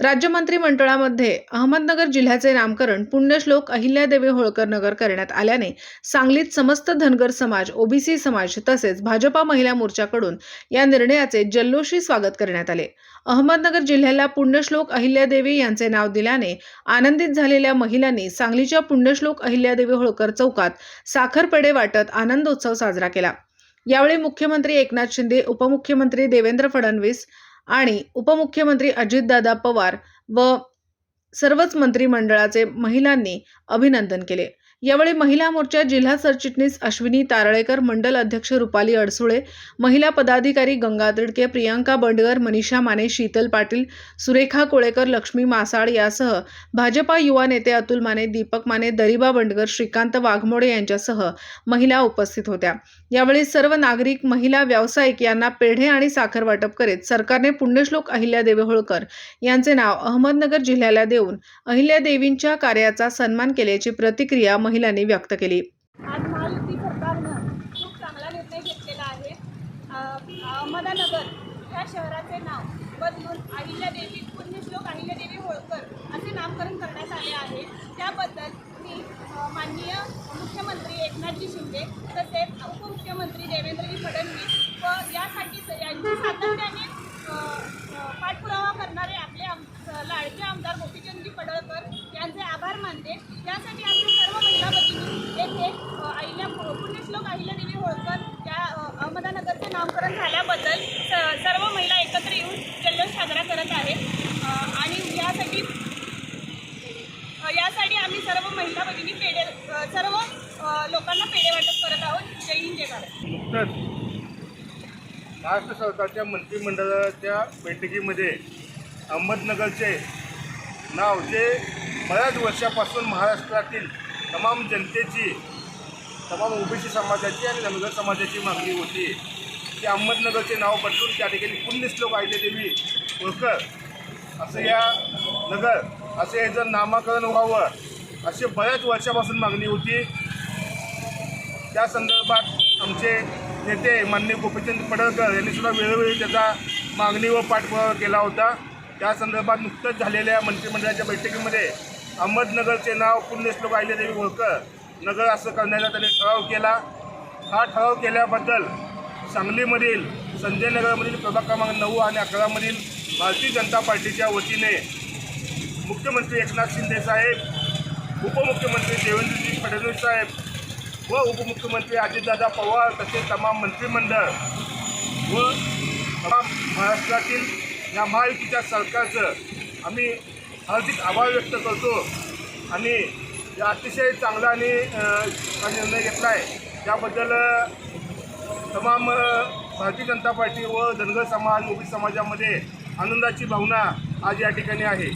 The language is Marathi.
राज्य मंत्रिमंडळामध्ये अहमदनगर जिल्ह्याचे नामकरण पुण्यश्लोक अहिल्यादेवी होळकर नगर करण्यात आल्याने सांगलीत समस्त धनगर समाज ओबीसी समाज तसेच भाजपा महिला मोर्चाकडून या निर्णयाचे जल्लोषी स्वागत करण्यात आले. अहमदनगर जिल्ह्याला पुण्यश्लोक अहिल्यादेवी यांचे नाव दिल्याने आनंदित झालेल्या महिलांनी सांगलीच्या पुण्यश्लोक अहिल्यादेवी होळकर चौकात साखरपेढे वाटत आनंदोत्सव साजरा केला. यावेळी मुख्यमंत्री एकनाथ शिंदे उपमुख्यमंत्री देवेंद्र फडणवीस आणि उपमुख्यमंत्री अजितदादा पवार व सर्वच मंत्रिमंडळाचे महिलांनी अभिनंदन केले. यावेळी महिला मोर्चा जिल्हा सरचिटणीस अश्विनी तारळेकर मंडल अध्यक्ष रुपाली अडसुळे महिला पदाधिकारी गंगा तिडके प्रियांका बंडगर मनीषा माने शीतल पाटील सुरेखा कोळेकर लक्ष्मी मासाळ यासह भाजपा युवा नेते अतुल माने दीपक माने दरिबा बंडगर श्रीकांत वाघमोडे यांच्यासह महिला उपस्थित होत्या. यावेळी सर्व नागरिक महिला व्यावसायिक यांना पेढे आणि साखर वाटप करीत सरकारने पुण्यश्लोक अहिल्यादेवी होळकर यांचे नाव अहमदनगर जिल्ह्याला देऊन अहिल्यादेवींच्या कार्याचा सन्मान केल्याची प्रतिक्रिया महिलांनी व्यक्त केली. आज महायुती सरकारनं खूप चांगला निर्णय घेतलेला आहे. अ, अहमदानगर ह्या शहराचे नाव बदलून अहिल्यादेवी पुण्यश्लोक अहिल्यादेवी होळकर असे नामकरण करण्यात आले आहे. त्याबद्दल मी माननीय मुख्यमंत्री एकनाथजी शिंदे तसेच उपमुख्यमंत्री देवेंद्रजी फडणवीस व यासाठी स- यांची सातत्याने पाठपुरावा करणारे आपले आम लाडके आमदार गोपीचंदजी पडळकर यांचे आभार मानते. त्यासाठी आमच्या सर्व महिला भगिनी येथे अ, अहिल्या पुण्यश्लोक अहिल्यादेवी होळकर या अ, अहमदानगरचे नामकरण झाल्याबद्दल स- सर्व महिला एकत्र येऊन जल्लोष साजरा करत आहे. आणि यासाठी यासाठी आम्ही सर्व महिला भगिनी पेढे सर्व लोकांना पेढे वाटप करत आहोत. जय हिंद जय भारत. नुकतंच महाराष्ट्र सरकारच्या मंत्रिमंडळाच्या बैठकीमध्ये अहमदनगरचे नाव जे बऱ्याच वर्षापासून महाराष्ट्रातील तमाम जनतेची तमाम ओबीसी समाजाची आणि धनगर समाजाची मागणी होती. की अहमदनगरचे नाव बदलून त्या ठिकाणी पुण्यश्लोक अहिल्यादेवी होळकर असं या नगर असे याचं नामाकरण व्हावं अशी बऱ्याच वर्षापासून मागणी होती. त्या संदर्भात आमचे नेते माननीय गोपीचंद पडळकर यांनी सुद्धा वेळोवेळी त्याचा मागणी व पाठपुरावा केला होता. त्या संदर्भात नुकतंच झालेल्या मंत्रिमंडळाच्या बैठकीमध्ये अहमदनगरचे नाव पुण्यश्लोक अहिल्यादेवी होळकर नगर असं करण्याचा त्यांनी ठराव केला. हा ठराव केल्याबद्दल सांगलीमधील संजय नगरमधील प्रभाग क्रमांक नऊ आणि अकरामधील भारतीय जनता पार्टीच्या वतीने मुख्यमंत्री एकनाथ शिंदे साहेब उपमुख्यमंत्री देवेंद्रजी फडणवीस साहेब व उपमुख्यमंत्री अजितदादा पवार तसेच तमाम मंत्रिमंडळ व तमाम महाराष्ट्रातील या महायुतीच्या सरकारचं आम्ही हार्दिक आभार व्यक्त करतो आणि अतिशय चांगला आणि निर्णय घेतला आहे त्याबद्दल तमाम भारतीय जनता पार्टी व धनगर समाज ओबीसी समाजामध्ये आनंदाची भावना आज या ठिकाणी आहे.